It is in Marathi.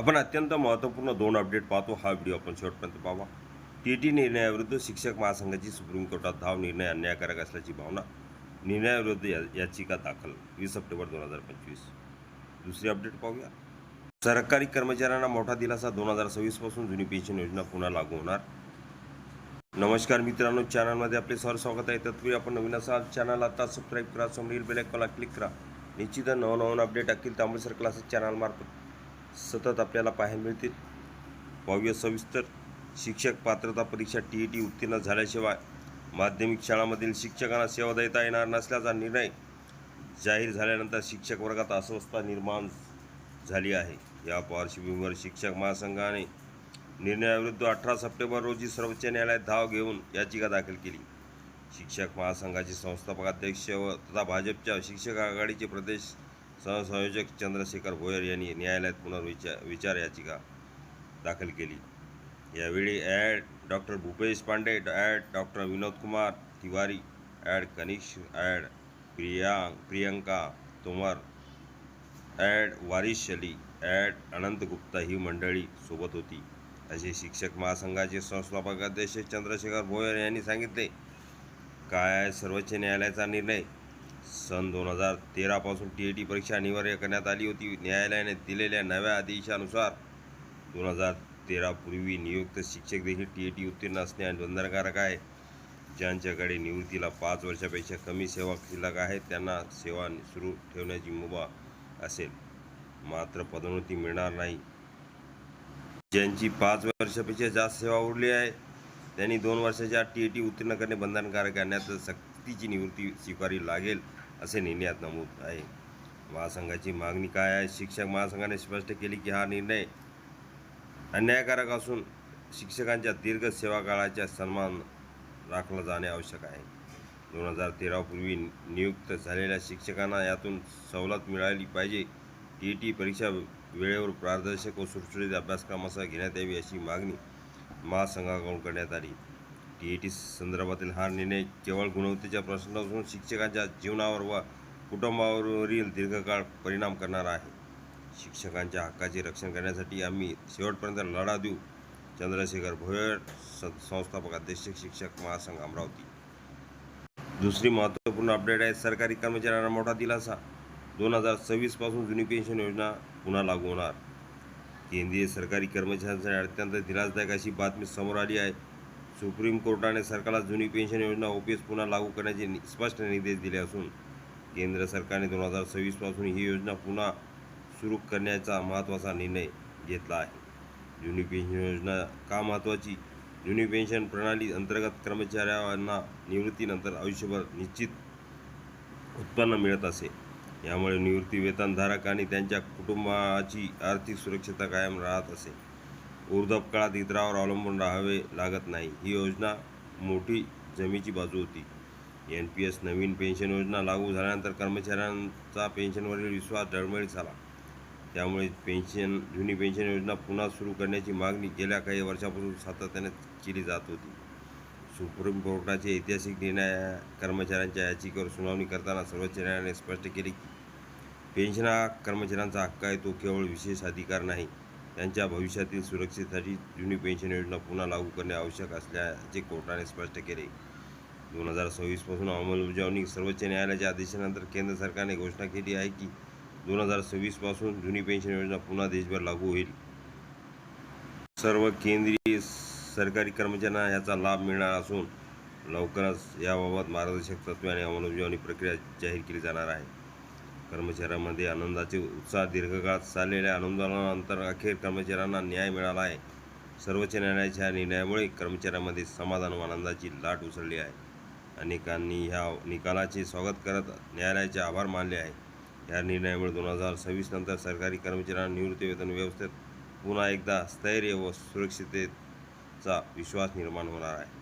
आपण अत्यंत महत्त्वपूर्ण दोन अपडेट पाहतो. हा व्हिडिओ आपण शेवटपर्यंत पाहावा टी टी निर्णयाविरुद्ध शिक्षक महासंघाची सुप्रीम कोर्टात धाव निर्णय अन्यायकारक असल्याची भावना निर्णयाविरुद्ध या याचिका दाखल वीस सप्टेंबर दोन हजार पंचवीस. दुसरी अपडेट पाहूया. सरकारी कर्मचाऱ्यांना मोठा दिलासा दोन हजार सव्वीसपासून जुनी पेन्शन योजना पुन्हा लागू होणार. नमस्कार मित्रांनो चॅनलमध्ये आपले सर स्वागत आहे. तत्पूर्वी आपण नवीन असाल चॅनल आता सबस्क्राईब करा समोरील बेल आयकॉनला क्लिक करा. निश्चितच नवनवन अपडेट अखिल तांबळसर क्लासेस चॅनलमार्फत सतत आपल्याला पाहायला मिळतील. भव्य सविस्तर शिक्षक पात्रता परीक्षा टी ई टी उत्तीर्ण झाल्याशिवाय माध्यमिक शाळांमधील शिक्षकांना सेवा देता येणार नसल्याचा निर्णय जाहीर झाल्यानंतर शिक्षक वर्गात अस्वस्थता निर्माण झाली आहे. या पार्श्वभूमीवर शिक्षक महासंघाने निर्णयाविरुद्ध अठरा सप्टेंबर रोजी सर्वोच्च न्यायालयात धाव घेऊन याचिका दाखल केली. शिक्षक महासंघाचे संस्थापक अध्यक्ष व तथा भाजपच्या शिक्षक आघाडीचे प्रदेश सहसंयोजक चंद्रशेखर भोयर यांनी न्यायालयात पुनर्विचार विचार याचिका दाखल केली. यावेळी adv doctor Bhupesh Pandey adv doctor Vinod Kumar Tiwari adv Kanish adv Priyank Priyanka Tomar adv Waris Ali adv Anant Gupta ही मंडळी सोबत होती. असे शिक्षक महासंघाचे संस्थापक अध्यक्ष चंद्रशेखर भोयर यांनी सांगितले काय सर्वोच्च न्यायालयाचा निर्णय? सन दोन हजार तेरापासून टी ए टी परीक्षा अनिवार्य करण्यात आली होती. न्यायालयाने दिलेल्या नव्या आदेशानुसार दोन हजार तेरापूर्वी नियुक्त शिक्षक देखील टी ए टी उत्तीर्ण असणे बंधनकारक आहे. ज्यांच्याकडे निवृत्तीला पाच वर्षापेक्षा कमी सेवा शिल्लक आहे त्यांना सेवा सुरू ठेवण्याची मुभा असेल. मात्र पदोन्नती मिळणार नाही. ज्यांची पाच वर्षापेक्षा जास्त सेवा उरली आहे त्यांनी दोन वर्षाच्या टी ए टी उत्तीर्ण करणे बंधनकारक करण्यात तिची निवृत्ती स्वीकारावी लागेल असे निर्णयात नमूद आहे. महासंघाची मागणी काय आहे? शिक्षक महासंघाने स्पष्ट केली की हा निर्णय अन्यायकारक असून शिक्षकांच्या दीर्घ सेवा काळाचा सन्मान राखला जाणे आवश्यक आहे. दोन हजार तेरापूर्वी नियुक्त झालेल्या शिक्षकांना यातून सवलत मिळाली पाहिजे. टी ई टी परीक्षा वेळेवर पारदर्शक व सुटसुटीत अभ्यासक्रमासह घेण्यात यावी अशी मागणी महासंघाकडून करण्यात आली. टी ए टी संदर्भातील हा निर्णय केवळ गुणवत्तेच्या प्रश्नापासून शिक्षकांच्या जीवनावर व कुटुंबावरील दीर्घकाळ परिणाम करणार आहे. शिक्षकांच्या हक्काचे रक्षण करण्यासाठी आम्ही शेवटपर्यंत लढा देऊ. चंद्रशेखर भोयर स- संस्थापक अध्यक्ष शिक्षक महासंघ अमरावती. दुसरी महत्त्वपूर्ण अपडेट आहे सरकारी कर्मचाऱ्यांना मोठा दिलासा. दोन हजार सव्वीसपासून जुनी पेन्शन योजना पुन्हा लागू होणार. केंद्रीय सरकारी कर्मचाऱ्यांसाठी अत्यंत दिलासदायक अशी बातमी समोर आली आहे. सुप्रीम कोर्टाने सरकारला जुनी पेन्शन योजना ओपीएस पुन्हा लागू करण्याचे स्पष्ट निर्देश दिले असून केंद्र सरकारने दोन हजार सव्वीसपासून ही योजना पुन्हा सुरू करण्याचा महत्त्वाचा निर्णय घेतला आहे. जुनी पेन्शन योजना का महत्त्वाची? जुनी पेन्शन प्रणाली अंतर्गत कर्मचाऱ्यांना निवृत्तीनंतर आयुष्यभर निश्चित उत्पन्न मिळत असे. यामुळे निवृत्ती वेतनधारक आणि त्यांच्या कुटुंबाची आर्थिक सुरक्षता कायम राहत असे. वृद्धापकाळात इतरावर अवलंबून राहावे लागत नाही. ही योजना मोठी जमीची बाजू होती. एन पी एस नवीन पेन्शन योजना लागू झाल्यानंतर कर्मचाऱ्यांचा पेन्शनवरील विश्वास डळमळीत झाला त्यामुळे पेन्शन जुनी पेन्शन योजना पुन्हा सुरू करण्याची मागणी गेल्या काही वर्षापासून सातत्याने केली जात होती. सुप्रीम कोर्टाचे ऐतिहासिक निर्णय कर्मचाऱ्यांच्या याचिकेवर सुनावणी करताना सर्वोच्च न्यायालयाने स्पष्ट केले की पेन्शन हा कर्मचाऱ्यांचा हक्क आहे तो केवळ विशेष अधिकार नाही. त्यांच्या भविष्यातील सुरक्षेसाठी जुनी पेन्शन योजना पुन्हा लागू करणे आवश्यक असल्याचे कोर्टाने स्पष्ट केले. दोन हजार सव्वीसपासून अंमलबजावणी सर्वोच्च न्यायालयाच्या आदेशानंतर केंद्र सरकारने घोषणा केली आहे की दोन हजार सव्वीसपासून जुनी पेन्शन योजना पुन्हा देशभर लागू होईल. सर्व केंद्रीय सरकारी कर्मचाऱ्यांना याचा लाभ मिळणार असून लवकरच याबाबत मार्गदर्शक तत्त्वे आणि अंमलबजावणी प्रक्रिया जाहीर केली जाणार आहे. कर्मचाऱ्यांमध्ये आनंदाचे उत्साह दीर्घकाळ चाललेल्या आंदोलनानंतर अखेर कर्मचाऱ्यांना न्याय मिळाला आहे. सर्वोच्च न्यायालयाच्या निर्णयामुळे कर्मचाऱ्यांमध्ये समाधान व आनंदाची लाट उसळली आहे. अनेकांनी ह्या निकालाचे स्वागत करत न्यायालयाचे आभार मानले आहे. या निर्णयामुळे दोन हजार सव्वीस नंतर सरकारी कर्मचाऱ्यांना निवृत्ती वेतन व्यवस्थेत पुन्हा एकदा स्थैर्य व सुरक्षिततेचा विश्वास निर्माण होणार आहे.